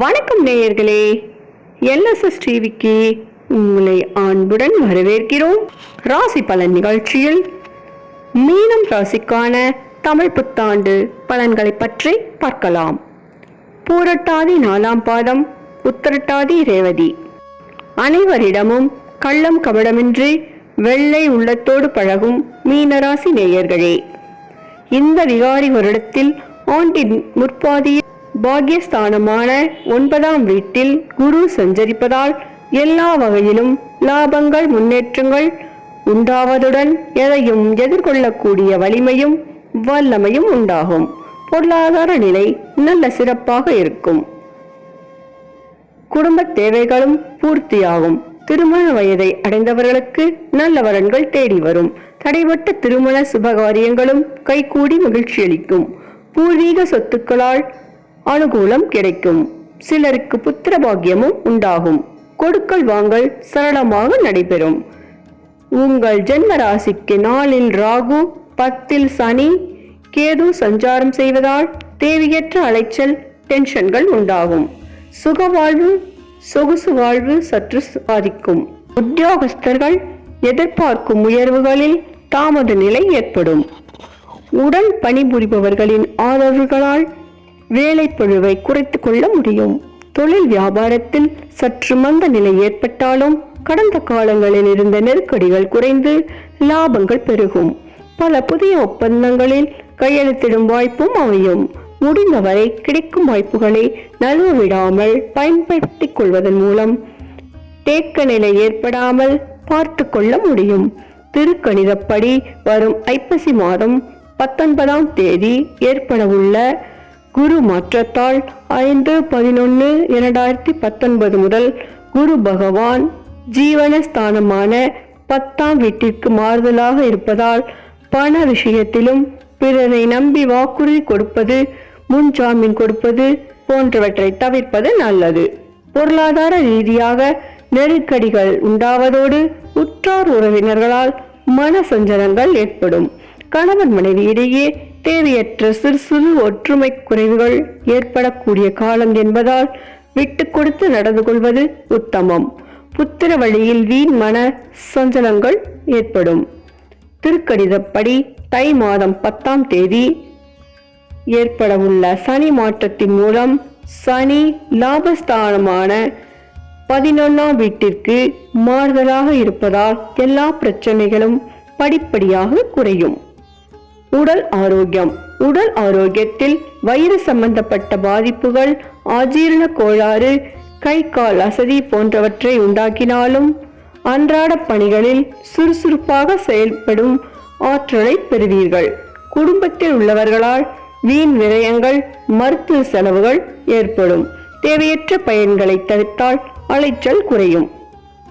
வணக்கம் நேயர்களே எல்எஸ்எஸ் டிவிக்கு உங்களை அன்புடன் வரவேற்கிறோம். ராசி பலன் நிகழ்ச்சியில் மீனம் ராசிக்கான தமிழ் புத்தாண்டு பலன்களை பற்றி பார்க்கலாம். பூரட்டாதி நாலாம் பாதம் உத்திரட்டாதி ரேவதி. அனைவரிடமும் கள்ளம் கபடமின்றி வெள்ளை உள்ளத்தோடு பழகும் மீனராசி நேயர்களே இந்த விகாரி வருடத்தில் ஆண்டின் முற்பாதியில் பாக்யஸ்தானமான ஒன்பதாம் வீட்டில் குரு சஞ்சரிப்பதால் எல்லா வகையிலும் லாபங்கள் முன்னேற்றங்கள் உண்டாவதுடன் எதையும் எதிர்கொள்ளக்கூடிய வலிமையும் வல்லமையும் உண்டாகும். பொருளாதார நிலை நல்ல சிறப்பாக இருக்கும். குடும்ப தேவைகளும் பூர்த்தியாகும். திருமண வயதை அடைந்தவர்களுக்கு நல்ல வரன்கள் தேடி வரும். தடைபட்ட திருமண சுபகாரியங்களும் கைகூடி மகிழ்ச்சியளிக்கும். பூர்வீக சொத்துக்களால் அனுகூலம் கிடைக்கும். சிலருக்கு புத்திர பாக்கியமும் உண்டாகும். கொடுக்கல் வாங்கல் சரளமாக நடைபெறும். உங்கள் ஜென்ம ராசிக்கு நாளில் ராகு பத்தில் சனி கேது சஞ்சாரம் செய்வதால் தேவையற்ற அலைச்சல் டென்ஷன்கள் உண்டாகும். சுகவாழ்வு சொகுசு வாழ்வு சற்று பாதிக்கும் உத்தியோகஸ்தர்கள் எதிர்பார்க்கும் உயர்வுகளில் தாமத நிலை ஏற்படும். உடன் பணிபுரிபவர்களின் ஆதரவுகளால் வேலைப்பழுவை குறைத்து கொள்ள முடியும். தொழில் வியாபாரத்தில் சற்று மந்த நிலை ஏற்பட்டாலும் கடந்த காலங்களில் இருந்த நெருக்கடிகள் குறைந்து லாபங்கள் பெருகும். பல புதிய ஒப்பந்தங்களில் கையெழுத்திடும் வாய்ப்பும் அமையும். முடிந்தவரை கிடைக்கும் வாய்ப்புகளை நழுவ விடாமல் பயன்படுத்திக் கொள்வதன் மூலம் தேக்க நிலை ஏற்படாமல் பார்த்து கொள்ள முடியும். திருக்கணிதப்படி வரும் ஐப்பசி மாதம் பத்தொன்பதாம் தேதி ஏற்படவுள்ள குரு மாற்றத்தால் ஐந்து பதினொன்று இரண்டாயிரத்தி பத்தொன்பது முதல் குரு பகவான் ஜீவனஸ்தானமான பத்தாம் வீட்டிற்கு மாறுதலாக இருப்பதால் பண விஷயத்திலும் பிறரை நம்பி வாக்குறுதி கொடுப்பது முன் ஜாமீன் கொடுப்பது போன்றவற்றை தவிர்ப்பது நல்லது. பொருளாதார ரீதியாக நெருக்கடிகள் உண்டாவதோடு உற்றார் உறவினர்களால் மன சஞ்சலங்கள் ஏற்படும். கணவன் மனைவி இடையே தேவையற்ற சிறு சிறு ஒற்றுமை குறைவுகள் ஏற்படக்கூடிய காலம் என்பதால் விட்டு கொடுத்து நடந்து கொள்வது உத்தமம். புத்திர வழியில் வீண் மன சஞ்சலங்கள் ஏற்படும். திருக்கடிதப்படி தை மாதம் பத்தாம் தேதி ஏற்படவுள்ள சனி மாற்றத்தின் மூலம் சனி லாபஸ்தானமான பதினொன்றாம் வீட்டிற்கு மாறுதலாக இருப்பதால் எல்லா பிரச்சனைகளும் படிப்படியாக குறையும். உடல் ஆரோக்கியம். உடல் ஆரோக்கியத்தில் வயிறு சம்பந்தப்பட்ட பாதிப்புகள் ஆஜீரண கோளாறு கை கால் அசதி போன்றவற்றை உண்டாக்கினாலும் அன்றாட பணிகளில் சுறுசுறுப்பாக செயல்படும் ஆற்றலை பெறுவீர்கள். குடும்பத்தில் உள்ளவர்களால் வீண் விரயங்கள் மருத்துவ செலவுகள் ஏற்படும். தேவையற்ற பயன்களை தவிர்த்தால் அலைச்சல் குறையும்.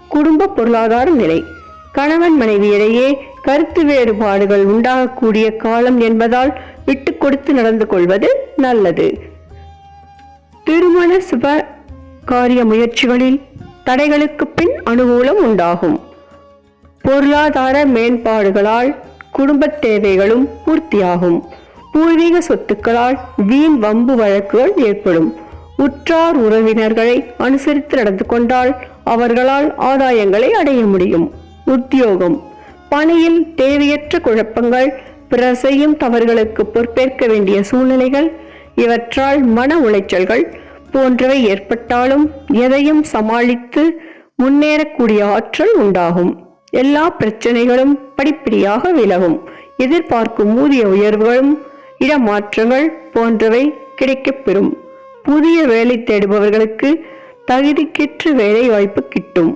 குடும்ப பொருளாதார நிலை. கணவன் மனைவி இடையே கருத்து வேறுபாடுகள் உண்டாகக்கூடிய காலம் என்பதால் விட்டு கொடுத்து நடந்து கொள்வது நல்லது. திருமண சுப காரிய முயற்சிகளில் தடைகளுக்கு பின் அனுகூலம் உண்டாகும். பொருளாதார மேம்பாடுகளால் குடும்ப தேவைகளும் பூர்த்தியாகும். பூர்வீக சொத்துக்களால் வீண் வம்பு வழக்குகள் ஏற்படும். உற்றார் உறவினர்களை அனுசரித்து நடந்து கொண்டால் அவர்களால் ஆதாயங்களை அடைய முடியும். உத்தியோகம். பணியில் தேவையற்ற குழப்பங்கள் பிறர் செய்யும் தவறுகளுக்கு பொறுப்பேற்க வேண்டிய சூழ்நிலைகள் இவற்றால் மன உளைச்சல்கள் போன்றவை ஏற்பட்டாலும் எதையும் சமாளித்து முன்னேறக்கூடிய ஆற்றல் உண்டாகும். எல்லா பிரச்சனைகளும் படிப்படியாக விலகும். எதிர்பார்க்கும் ஊதிய உயர்வுகளும் இடமாற்றங்கள் போன்றவை கிடைக்கப்பெறும் புதிய வேலை தேடுபவர்களுக்கு தகுதிக்கேற்ற வேலை வாய்ப்பு கிட்டும்.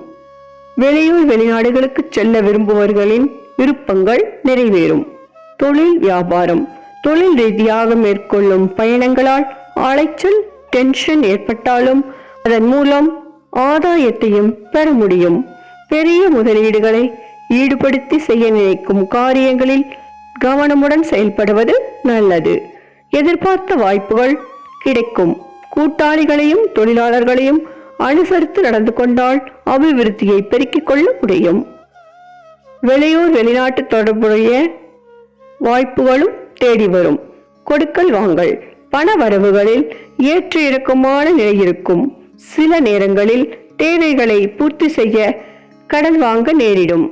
வெளியூர் வெளிநாடுகளுக்கு செல்ல விரும்புபவர்களின் விருப்பங்கள் நிறைவேறும். தொழில் வியாபாரம் தொழில் ரீதியாக மேற்கொள்ளும் பயணங்களால் அலைச்சல் டென்ஷன் ஏற்பட்டாலும் அதன் மூலம் ஆதாயத்தையும் பெற முடியும். பெரிய முதலீடுகளை ஈடுபடுத்தி செய்ய நினைக்கும் காரியங்களில் கவனமுடன் செயல்படுவது நல்லது. எதிர்பார்த்த வாய்ப்புகள் கிடைக்கும். கூட்டாளிகளையும் தொழிலாளர்களையும் அனுசரித்து நடந்து கொண்டால் அபிவிருத்தியை பெருக்கிக் கொள்ள முடியும். வெளியூர் வெளிநாட்டு தொடர்புடைய வாய்ப்புகளும் தேடி வரும். கொடுக்கல் வாங்கல். பண வரவுகளில் ஏற்ற இறக்கமான நிலை இருக்கும். சில நேரங்களில் தேவைகளை பூர்த்தி செய்ய கடன் வாங்க நேரிடும்.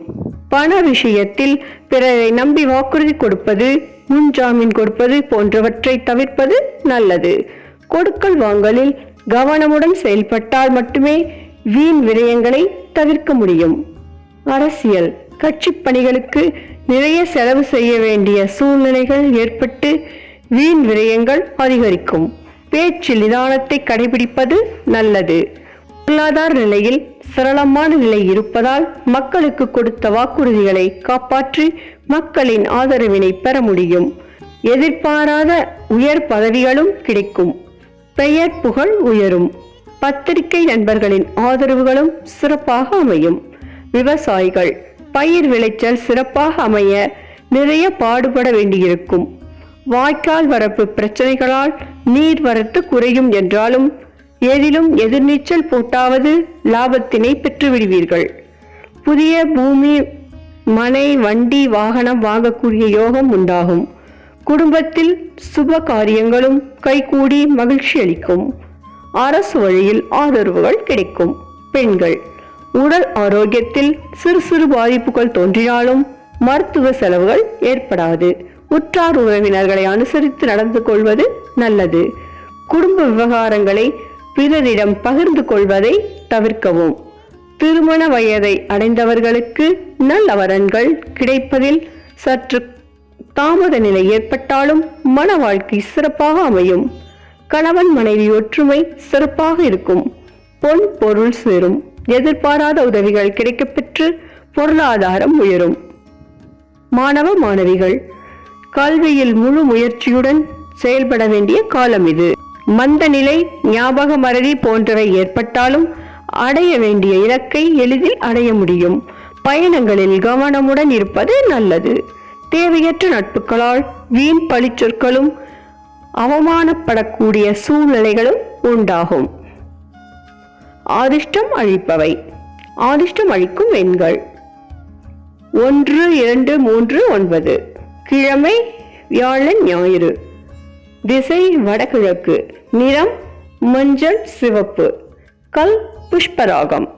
பண விஷயத்தில் பிறரை நம்பி வாக்குறுதி கொடுப்பது முன்ஜாமீன் கொடுப்பது போன்றவற்றை தவிர்ப்பது நல்லது. கொடுக்கல் வாங்கலில் கவனமுடன் செயல்பட்டால் மட்டுமே வீண் விரயங்களை தவிர்க்க முடியும். அரசியல் கட்சிப் பணிகளுக்கு நிறைய செலவு செய்ய வேண்டிய சூழ்நிலைகள் ஏற்பட்டு வீண் விரயங்கள் அதிகரிக்கும். பேச்சில் நிதானத்தை கடைபிடிப்பது நல்லது. பொருளாதார நிலையில் சரளமான நிலை இருப்பதால் மக்களுக்கு கொடுத்த வாக்குறுதிகளை காப்பாற்றி மக்களின் ஆதரவினை பெற முடியும். எதிர்பாராத உயர் பதவிகளும் கிடைக்கும். பெயர் புகழ் உயரும். பத்திரிகை நண்பர்களின் ஆதரவுகளும் சிறப்பாக அமையும். விவசாயிகள் பயிர் விளைச்சல் சிறப்பாக அமைய நிறைய பாடுபட வேண்டியிருக்கும். வாய்க்கால் வரப்பு பிரச்சனைகளால் நீர் வரத்து குறையும் என்றாலும் ஏதிலும் எதிர்நீச்சல் போட்டாவது லாபத்தினை பெற்றுவிடுவீர்கள். புதிய பூமி மனை வண்டி வாகனம் வாங்கக்கூடிய யோகம் உண்டாகும். குடும்பத்தில் சுப காரியங்களும் கைகூடி மகிழ்ச்சி அளிக்கும். அரசு வழியில் ஆதரவுகள் கிடைக்கும். பெண்கள் உடல் ஆரோக்கியத்தில் சிறு சிறு பாதிப்புகள் தோன்றினாலும் மருத்துவ செலவுகள் ஏற்படாது. உற்றார் உறவினர்களை அனுசரித்து நடந்து கொள்வது நல்லது. குடும்ப விவகாரங்களை பிறரிடம் பகிர்ந்து கொள்வதை தவிர்க்கவும். திருமண வயதை அடைந்தவர்களுக்கு நல்ல வரன்கள் கிடைப்பதில் சற்று தாமத நிலை ஏற்பட்டாலும் மன வாழ்க்கை சிறப்பாக அமையும். கணவன் மனைவி ஒற்றுமை சிறப்பாக இருக்கும். பொன் பொருள் சேரும். எதிர்பாராத உதவிகள் கிடைக்கப்பெற்று பொருளாதாரம் உயரும். மாணவ மாணவிகள் கல்வியில் முழு முயற்சியுடன் செயல்பட வேண்டிய காலம் இது. மந்த நிலை ஞாபக மறதி போன்றவை ஏற்பட்டாலும் அடைய வேண்டிய இலக்கை எளிதில் அடைய முடியும். பயணங்களில் கவனமுடன் இருப்பது நல்லது. தேவையற்ற நட்புகளால் வீண் பழிச்சொற்களும் அவமானப்படக்கூடிய சூழ்நிலைகளும் உண்டாகும். ஆதிஷ்டம் அழிப்பவை. ஆதிஷ்டம் அழிக்கும் எண்கள். ஒன்று இரண்டு மூன்று ஒன்பது. கிழமை வியாழன் ஞாயிறு. திசை வடகிழக்கு. நிறம் மஞ்சள் சிவப்பு. கல் புஷ்பராகம்.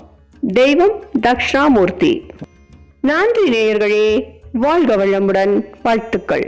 தெய்வம் தக்ஷணாமூர்த்தி. நன்றி நேயர்களே. வாழ்க வளமுடன் வாழ்த்துக்கள்